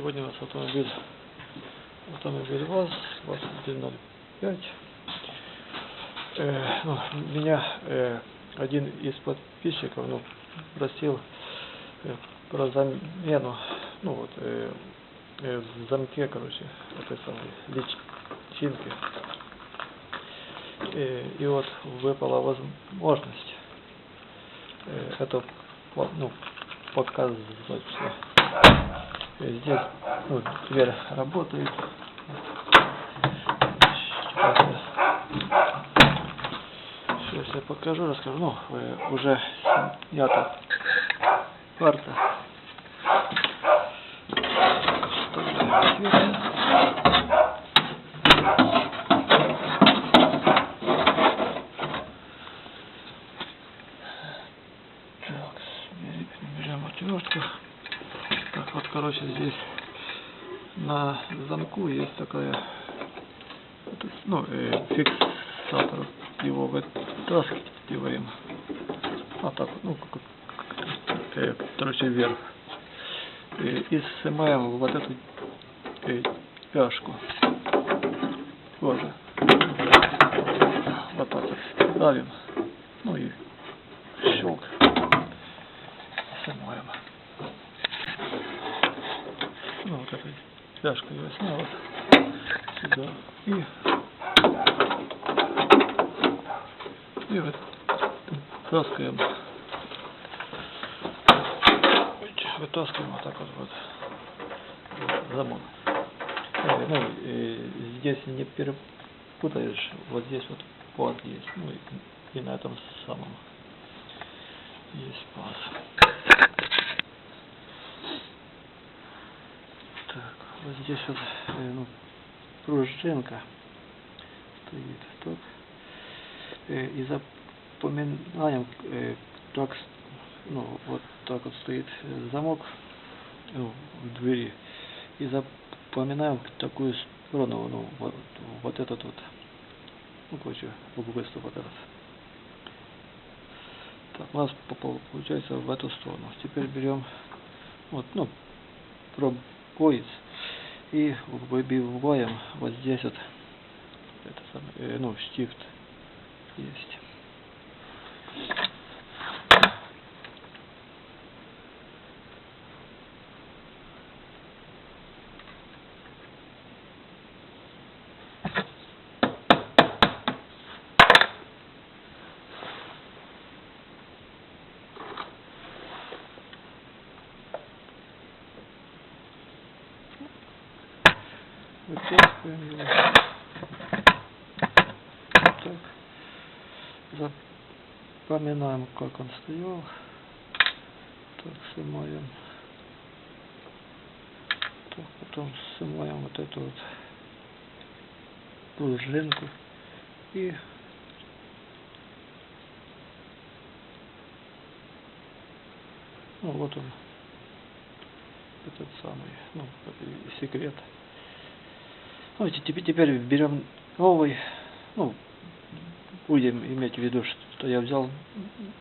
Сегодня у нас автомобиль, автомобиль ВАЗ 2105. Э, ну, меня э, один из подписчиков ну, просил э, про замену, ну вот, э, э, в замке, короче, этой самой личинки. Э, и вот выпала возможность э, это ну, показывать все. Э, Здесь ну, дверь работает. Сейчас я, покажу, расскажу. Ну, э, уже снята карта. Так, берем отвертку. Короче, здесь на замку есть такая, ну, э, фиксатор. Его вытаскиваем. А так, ну, э, короче, вверх. Э, И снимаем вот эту э, пяшку. Тоже. Вот так вот ставим. Ну и щелк. Снимаем. Ну, вот пляшкой я снял сюда. И, и вот вытаскиваем. Вытаскиваем вот так вот, вот замок. Э, Ну, э, здесь не перепутаешь, вот здесь вот паз есть, ну и на этом самом есть паз. Здесь вот э, ну, пружинка стоит. Так. Э, запоминаем, э, так, ну, вот так вот стоит э, замок ну, в двери. И запоминаем такую сторону, ну, вот, вот этот вот, ну, короче, выступ вот этот. Так, у нас по- по- получается в эту сторону. Теперь берем вот, ну, пробоец и выбиваем вот здесь вот это самое, э, ну, штифт есть. Так. Запоминаем, как он стоял. Так, снимаем. Так, потом снимаем вот эту вот пружинку. И ну вот он этот самый, ну, секрет. Ну, те- теперь, теперь берем новый, ну, будем иметь в виду, что я взял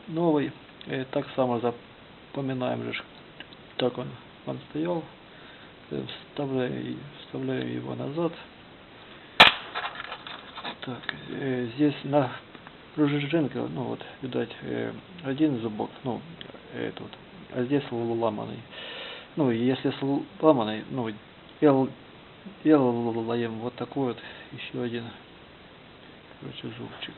новый, и так само запоминаем ж, так он, он стоял, Э, вставляю, вставляю его назад. Так, э, здесь на пружинке, ну вот, видать, э, один зубок, ну, этот а здесь ломаный. Ну, если сломанный, ну, дел, делаем вот такой вот еще один, короче, зубчик.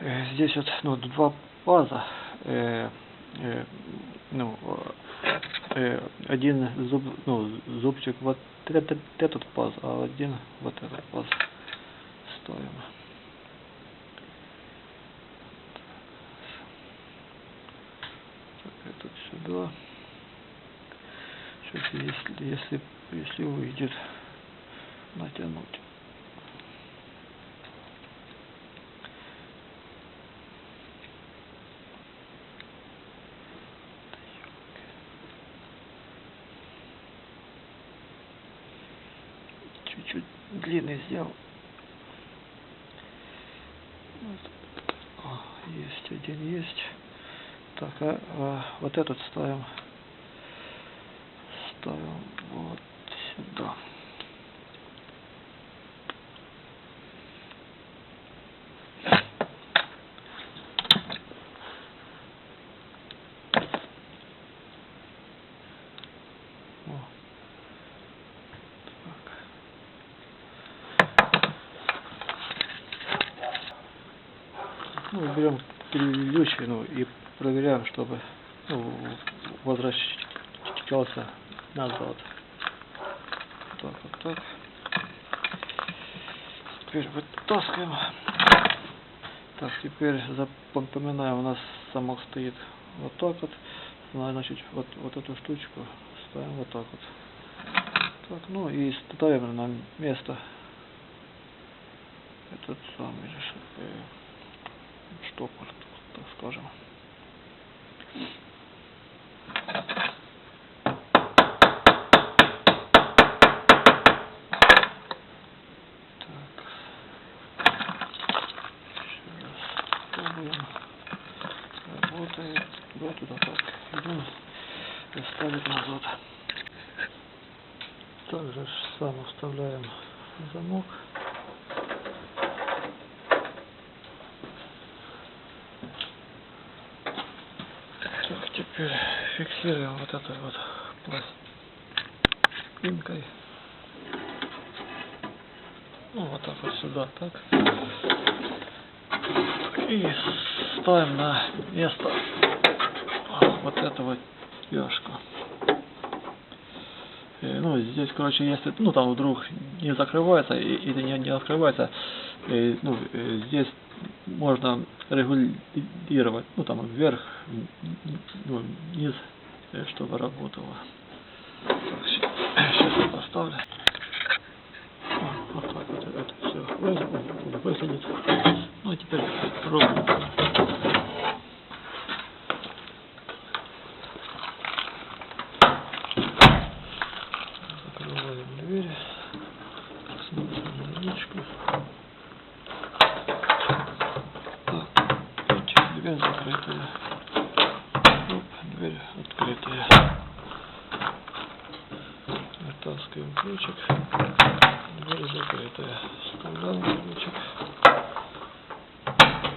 э, здесь вот ну, два паза. Э, э, ну, э, один зуб, ну, зубчик вот этот, этот паз, а один вот этот паз стоим. Так, этот сюда. Если, если, если выйдет, натянуть. Длинный сделал. Вот. О, есть один есть. Так, а, а вот этот ставим. Ставим вот сюда. О. Так. Ну, берем ну, и проверяем, чтобы ну, возвращался назад. Так, вот так. Теперь вытаскиваем. Так, теперь запоминаем, у нас замок стоит вот так вот. Значит, вот, вот эту штучку ставим вот так вот. Так, ну и ставим на место этот самый штопор, так скажем. Работает. Да, туда так. Идем ставить назад. Также сам вставляем замок. Так, теперь фиксируем вот этой вот пластинкой. Ну, вот так вот сюда, так. И ставим на место вот эту вот ёшку. Э, Ну, здесь, короче, если, ну, там вдруг не закрывается и- или не, не открывается, э, ну, э, здесь можно регулировать, ну, там, вверх, ну, вниз, чтобы работало. Так, сейчас я поставлю. О, Вот так вот это все выглядит. Ну, а теперь пробуем. Закрываем дверь. Смотрим на ручку. Так, дверь закрытая. Оп, дверь открытая. Вытаскиваем ключик. Дверь закрытая. Вставляем ключик.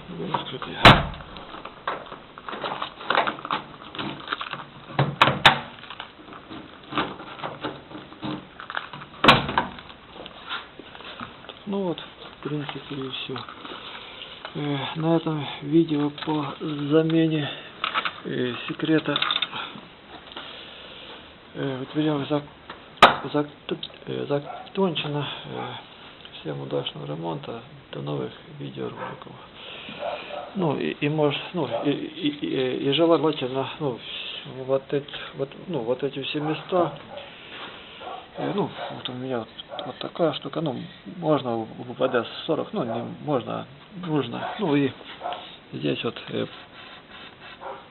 Дверь открытая. Ну вот, в принципе, и все. на этом видео по замене э, секрета э, вот видео зак, зак, э, закончено. Э, всем удачного ремонта. До новых видеороликов. Ну и, и может, ну и, и, и, и желательно, ну вот эти, вот, ну вот эти все места. Э, ну, вот у меня вот, вот такая штука, ну, можно в ВД 40, ну, не можно, нужно. Ну и здесь вот э,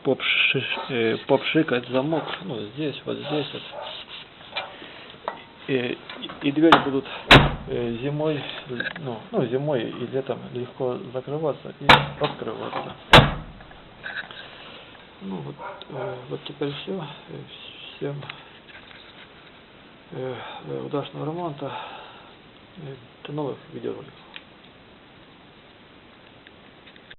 попши, э, попшикать замок, ну, здесь, вот здесь вот. И, и, и двери будут э, зимой, ну, ну, зимой и летом легко закрываться и открываться. Ну вот, э, вот теперь все. Всем э, удачного ремонта. До новых видеороликов.